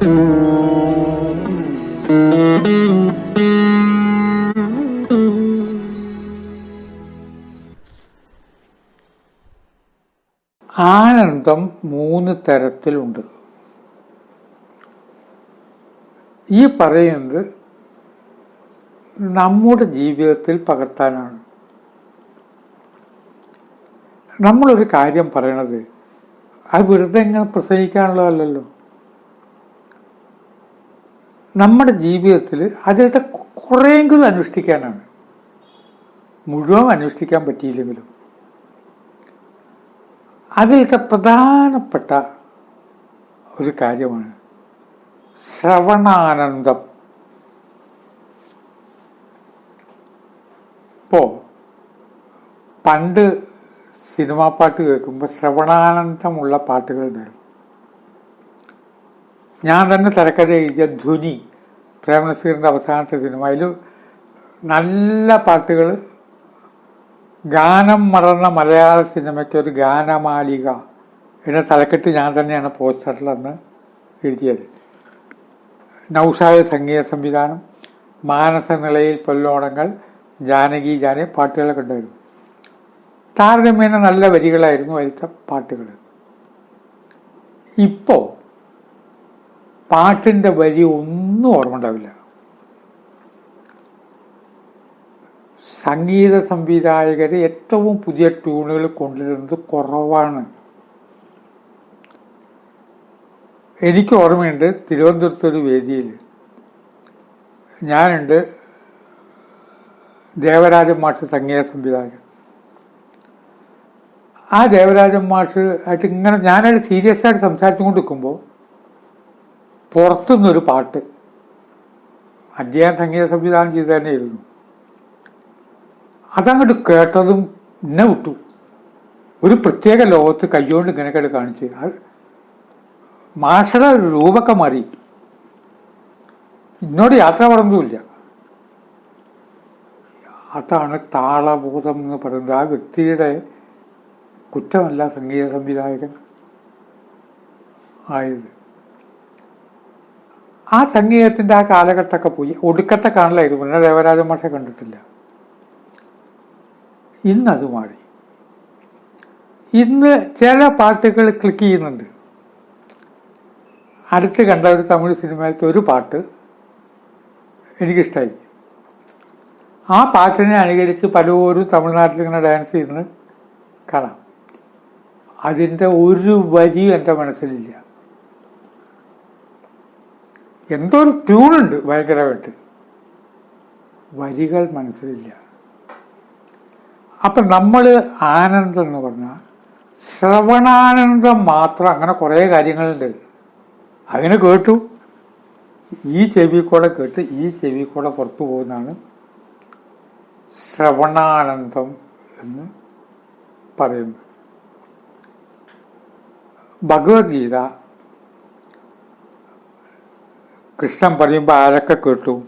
ആനന്ദം മൂന്ന് തരത്തിലുണ്ട്. ഈ പറയുന്നത് നമ്മുടെ ജീവിതത്തിൽ പകർത്താനാണ്. നമ്മളൊരു കാര്യം പറയണത് അത് വെറുതെ ഇങ്ങനെ പ്രസംഗിക്കാനുള്ളതല്ലോ നമ്മുടെ ജീവിതത്തിൽ അതിലത്തെ കുറേയെങ്കിലും അനുഷ്ഠിക്കാനാണ് മുഴുവൻ അനുഷ്ഠിക്കാൻ പറ്റിയില്ലെങ്കിലും. അതിലത്തെ പ്രധാനപ്പെട്ട ഒരു കാര്യമാണ് ശ്രവണാനന്ദം. ഇപ്പോ പണ്ട് സിനിമാ പാട്ട് കേൾക്കുമ്പോൾ ശ്രവണാനന്ദമുള്ള പാട്ടുകൾ ഉണ്ടായിരുന്നു. ഞാൻ തന്നെ തിരക്കഥ എഴുതിയ ധ്വനി. പ്രേമനസീറിന്റെ അവസാനത്തെ സിനിമ. അതിൽ നല്ല പാട്ടുകൾ. ഗാനം മറന്ന മലയാള സിനിമയ്ക്ക് ഒരു ഗാനമാലിക. എന്ന തലക്കെട്ട് ഞാൻ തന്നെയാണ് പോസ്റ്ററിൽ അന്ന് എഴുതിയത്. നൗഷായ സംഗീത സംവിധാനം മാനസ നിലയിൽ പൊല്ലോടങ്ങൾ ജാനകി ജാനെ പാട്ടുകളൊക്കെ ഉണ്ടായിരുന്നു. താരതമ്യേന നല്ല വരികളായിരുന്നു അതിലത്തെ പാട്ടുകൾ. ഇപ്പോൾ പാട്ടിന്റെ വരി ഒന്നും ഓർമ്മ ഉണ്ടാവില്ല. സംഗീത സംവിധായകർ ഏറ്റവും പുതിയ ട്യൂണുകൾ കൊണ്ടുവരുന്നത് കുറവാണ്. എനിക്ക് ഓർമ്മയുണ്ട് തിരുവനന്തപുരത്ത് ഒരു വേദിയിൽ. ഞാനുണ്ട് ദേവരാജൻ മാഷ് സംഗീത സംവിധായകൻ. ആ ദേവരാജൻ മാഷ് ആയിട്ട് ഇങ്ങനെ ഞാനൊരു സീരിയസ് ആയിട്ട് സംസാരിച്ചു നിൽക്കുമ്പോൾ പുറത്തുനിന്നൊരു പാട്ട്. അദ്ദേഹം സംഗീത സംവിധാനം ചെയ്ത് തന്നെയായിരുന്നു അതങ്ങോട്ട് കേട്ടതും എന്നെ വിട്ടു. ഒരു പ്രത്യേക ലോകത്ത് കയ്യോണ്ട് ഇങ്ങനെയൊക്കെ കാണിച്ച്. അത് മാഷയുടെ രൂപമൊക്കെ മാറി. എന്നോട് യാത്ര പറഞ്ഞതുമില്ല അതാണ് താളബോധം എന്ന് പറയുന്നത്. ആ വ്യക്തിയുടെ കുറ്റമല്ല സംഗീത സംവിധായകൻ ആയത്. ആ സംഗീതത്തിന്റെ ആ കാലഘട്ടമൊക്കെ പോയി. ഒടുക്കത്തെ കാണലായിരുന്നു പിന്നെ ദേവരാജ മാഷെ കണ്ടിട്ടില്ല. ഇന്നത് മാറി. ഇന്ന് ചില പാട്ടുകൾ ക്ലിക്ക് ചെയ്യുന്നുണ്ട്. അടുത്ത് കണ്ട ഒരു തമിഴ് സിനിമയിലത്തെ ഒരു പാട്ട് എനിക്കിഷ്ടമായി ആ പാട്ടിനെ അനുകരിച്ച് പലരും തമിഴ്നാട്ടിൽ ഇങ്ങനെ ഡാൻസ് ചെയ്യുന്നത് കാണാം. അതിന്റെ ഒരു വരിയും എന്റെ മനസ്സിലില്ല. എന്തോ ഒരു ട്യൂണുണ്ട് ഭയങ്കരമായിട്ട്. വരികൾ മനസ്സിലില്ല. അപ്പം നമ്മൾ ആനന്ദം എന്ന് പറഞ്ഞാൽ ശ്രവണാനന്ദം മാത്രം അങ്ങനെ കുറേ കാര്യങ്ങളുണ്ട്. അങ്ങനെ കേട്ടു. ഈ ചെവി കൂടെ കേട്ട് ഈ ചെവി കൂടെ പുറത്തു പോകുന്നതാണ് ശ്രവണാനന്ദം എന്ന് പറയുന്നത്. ഭഗവത്ഗീത കൃഷ്ണൻ പറയുമ്പോൾ ആരൊക്കെ കേട്ടു?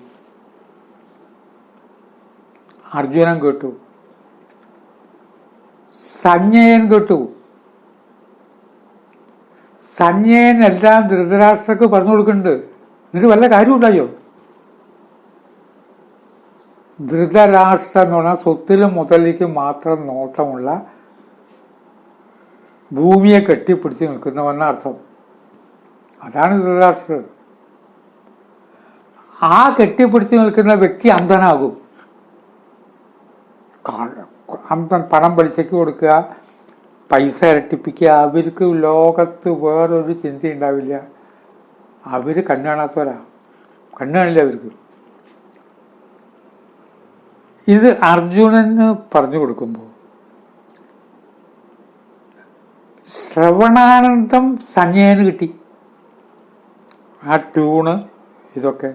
അർജുനൻ കേട്ടു. സഞ്ജയൻ കേട്ടു. സഞ്ജയൻ എല്ലാം ധൃതരാഷ്ട്രക്ക് പറഞ്ഞു കൊടുക്കുന്നുണ്ട്. എന്നിട്ട് വല്ല കാര്യമുണ്ടായോ ധൃതരാഷ്ട്ര എന്ന് പറഞ്ഞാൽ സ്വത്തിലും മുതലിക്കും മാത്രം നോട്ടമുള്ള ഭൂമിയെ കെട്ടിപ്പിടിച്ച് നിൽക്കുന്നവെന്ന അർത്ഥം? അതാണ് ധൃതരാഷ്ട്ര ആ കെട്ടിപ്പിടിച്ച് നിൽക്കുന്ന വ്യക്തി അന്ധനാകും. അന്ധൻ പണം പലിശയ്ക്ക് കൊടുക്കുക പൈസ ഇരട്ടിപ്പിക്കുക അവർക്ക് ലോകത്ത് വേറൊരു ചിന്ത ഉണ്ടാവില്ല. അവർ കണ്ണു കാണാത്തവരാ. കണ്ണു കാണില്ല അവർക്ക്. ഇത് അർജുനന് പറഞ്ഞു കൊടുക്കുമ്പോൾ ശ്രവണാനന്ദം സഞ്ജയന് കിട്ടി. ആ ട്യൂണ് ഇതൊക്കെ.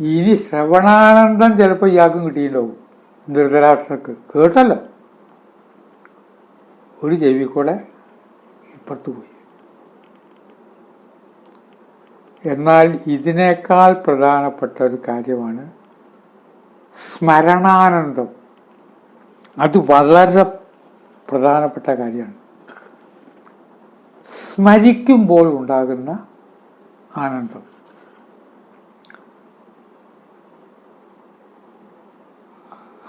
ഇനി ശ്രവണാനന്ദം ചിലപ്പോൾ ഇയാൾക്കും കിട്ടിയിട്ടുണ്ടാവും. ധൃതരാഷ്ട്രക്ക് കേട്ടല്ലോ? ഒരു ചെവി കൂടെ ഇപ്പുറത്ത് പോയി. എന്നാൽ ഇതിനേക്കാൾ പ്രധാനപ്പെട്ട ഒരു കാര്യമാണ് സ്മരണാനന്ദം. അത് വളരെ പ്രധാനപ്പെട്ട കാര്യമാണ്. സ്മരിക്കുമ്പോൾ ഉണ്ടാകുന്ന ആനന്ദം.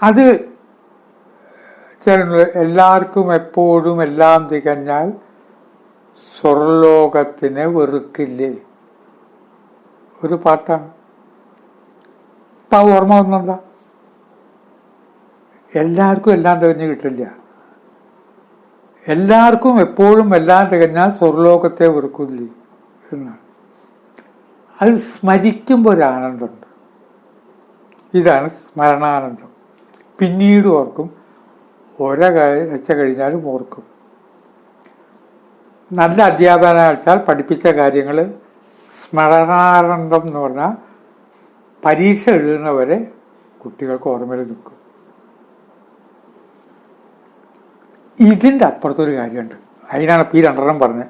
അത് ചേർന്ന് എല്ലാവർക്കും എപ്പോഴും എല്ലാം തികഞ്ഞാൽ സ്വർലോകത്തിനെ വെറുക്കില്ലേ? ഒരു പാട്ടാണ്. ഇപ്പം ആ ഓർമ്മ വന്നതാ എല്ലാവർക്കും എല്ലാം തികഞ്ഞ് കിട്ടില്ല. എല്ലാവർക്കും എപ്പോഴും എല്ലാം തികഞ്ഞാൽ സ്വർലോകത്തെ വെറുക്കില്ലേ എന്നാണ്. അത് സ്മരിക്കുമ്പോൾ ഒരു ആനന്ദമുണ്ട്. ഇതാണ് സ്മരണാനന്ദം. പിന്നീട് ഓർക്കും ഒരാഴ്ച കഴിഞ്ഞാലും ഓർക്കും. നല്ല അധ്യാപന വെച്ചാൽ പഠിപ്പിച്ച കാര്യങ്ങൾ സ്മരണാനന്ദം എന്ന് പറഞ്ഞാൽ പരീക്ഷ എഴുതുന്നവരെ കുട്ടികൾക്ക് ഓർമ്മയിൽ നിൽക്കും. ഇതിന്റെ അപ്പുറത്തൊരു കാര്യമുണ്ട്. അതിനാണ് പി രണ്ടെണ്ണം പറഞ്ഞത്.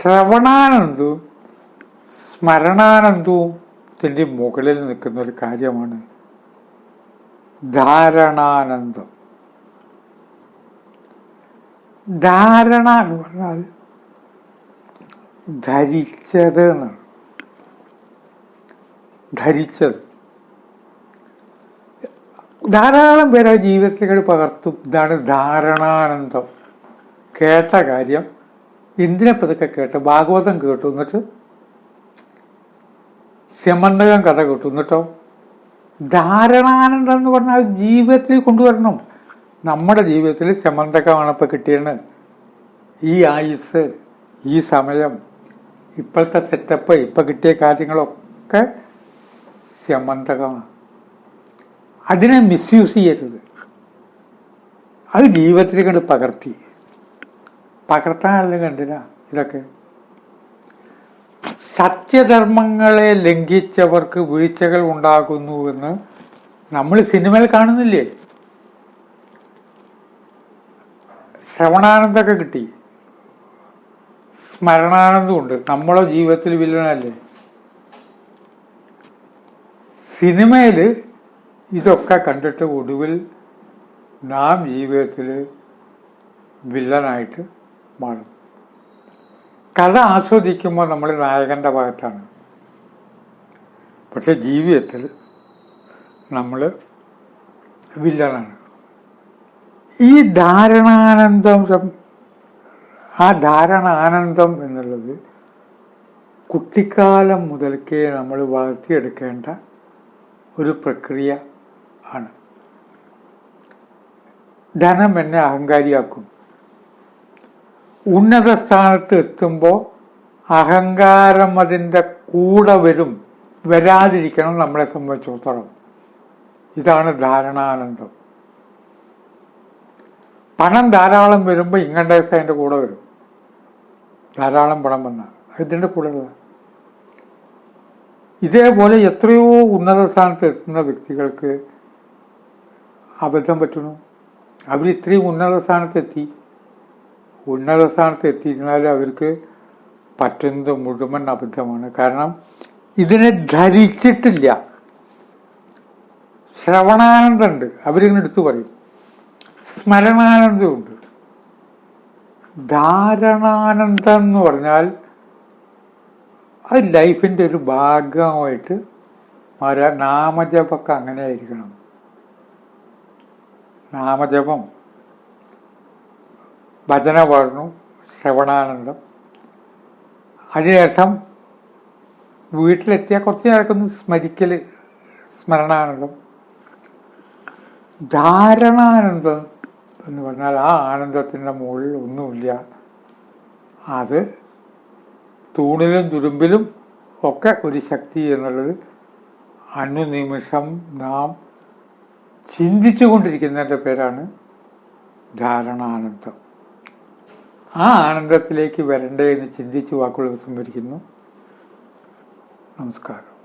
ശ്രവണാനന്ദവും സ്മരണാനന്ദവും ത്തിന്റെ മുകളിൽ നിൽക്കുന്ന ഒരു കാര്യമാണ്. ധാരണാനന്ദം. ധാരണ എന്ന് പറഞ്ഞാൽ ധരിച്ചത് എന്നാണ്. ധരിച്ചത്. ധാരാളം പേര് ആ ജീവിതത്തിലേക്ക് പകർത്തും. ഇതാണ് ധാരണാനന്ദം. കേട്ട കാര്യം എന്തിനെ പതുക്കെ കേട്ട് ഭാഗവതം കേട്ടു എന്നിട്ട് സ്യമന്തകം കഥ കേട്ടു എന്നിട്ടോ? ധാരണാനന്ദം എന്ന് പറഞ്ഞാൽ ജീവിതത്തിൽ കൊണ്ടുവരണം. നമ്മുടെ ജീവിതത്തിൽ സമന്തകമാണ് ഇപ്പം കിട്ടിയത് ഈ ആയുസ് ഈ സമയം ഇപ്പോഴത്തെ സെറ്റപ്പ് ഇപ്പം കിട്ടിയ കാര്യങ്ങളൊക്കെ സമന്തകമാണ് അതിനെ മിസ്യൂസ് ചെയ്യരുത്. അത് ജീവിതത്തിൽ കണ്ട് പകർത്തി. പകർത്താനല്ലെങ്കിൽ എന്തിനാ ഇതൊക്കെ? സത്യധർമ്മങ്ങളെ ലംഘിച്ചവർക്ക് വീഴ്ചകൾ ഉണ്ടാകുന്നുവെന്ന് നമ്മൾ സിനിമയിൽ കാണുന്നില്ലേ? ശ്രവണാനന്ദമൊക്കെ കിട്ടി. സ്മരണാനന്ദമുണ്ട് നമ്മളെ ജീവിതത്തിൽ വില്ലനല്ലേ? സിനിമയിൽ ഇതൊക്കെ കണ്ടിട്ട് ഒടുവിൽ നാം ജീവിതത്തിൽ വില്ലനായിട്ട് മാറും. കഥ ആസ്വദിക്കുമ്പോൾ നമ്മൾ നായകന്റെ ഭാഗത്താണ്. പക്ഷെ ജീവിതത്തിൽ നമ്മൾ വില്ലനാണ്. ഈ ധാരണാനന്ദം ആ ധാരണാനന്ദം എന്നുള്ളത് കുട്ടിക്കാലം മുതൽക്കേ നമ്മൾ വളർത്തിയെടുക്കേണ്ട ഒരു പ്രക്രിയ ആണ്. ധനം എന്നെ അഹങ്കാരിയാക്കും. ഉന്നത സ്ഥാനത്ത് എത്തുമ്പോൾ അഹങ്കാരം അതിന്റെ കൂടെ വരും വരാതിരിക്കണം നമ്മളെ സംബന്ധിച്ചിടത്തോളം. ഇതാണ് ധാരണാനന്ദം പണം ധാരാളം വരുമ്പോൾ ടാക്സ് അതിന്റെ കൂടെ വരും. ധാരാളം പണം വന്നാൽ ഇതിന്റെ കൂടെയുള്ള ഇതേപോലെ എത്രയോ ഉന്നത സ്ഥാനത്ത് എത്തുന്ന വ്യക്തികൾക്ക് അബദ്ധം പറ്റുന്നു. അവരിത്രയും ഉന്നത സ്ഥാനത്തെത്തി ഉന്നത സ്ഥാനത്ത് എത്തിയിരുന്നാലും അവർക്ക് പറ്റുന്നത് മുഴുവൻ അബദ്ധമാണ്. കാരണം ഇതിനെ ധരിച്ചിട്ടില്ല. ശ്രവണാനന്ദമുണ്ട് അവരിങ്ങനെ എടുത്തു പറയും. സ്മരണാനന്ദമുണ്ട് ധാരണാനന്ദം എന്ന് പറഞ്ഞാൽ അത് ലൈഫിന്റെ ഒരു ഭാഗമായിട്ട് മാറുക നാമജപമൊക്കെ അങ്ങനെ ആയിരിക്കണം നാമജപം ഭജന പാടുന്നു ശ്രവണാനന്ദം. അതിനുശേഷം വീട്ടിലെത്തിയ കുറച്ച് നേരക്കൊന്ന് സ്മരിക്കൽ സ്മരണാനന്ദം. ധാരണാനന്ദം എന്ന് പറഞ്ഞാൽ ആ ആനന്ദത്തിന്റെ മുകളിൽ ഒന്നുമില്ല. അത് തൂണിലും തുരുമ്പിലും ഒക്കെ ഒരു ശക്തി എന്നുള്ളത് അനുനിമിഷം നാം ചിന്തിച്ചു കൊണ്ടിരിക്കുന്നതിന്റെ പേരാണ് ധാരണാനന്ദം. ആ ആനന്ദത്തിലേക്ക് വരണ്ടേ എന്ന് ചിന്തിച്ച് വാക്കുകൾ സംഭരിക്കുന്നു നമസ്കാരം.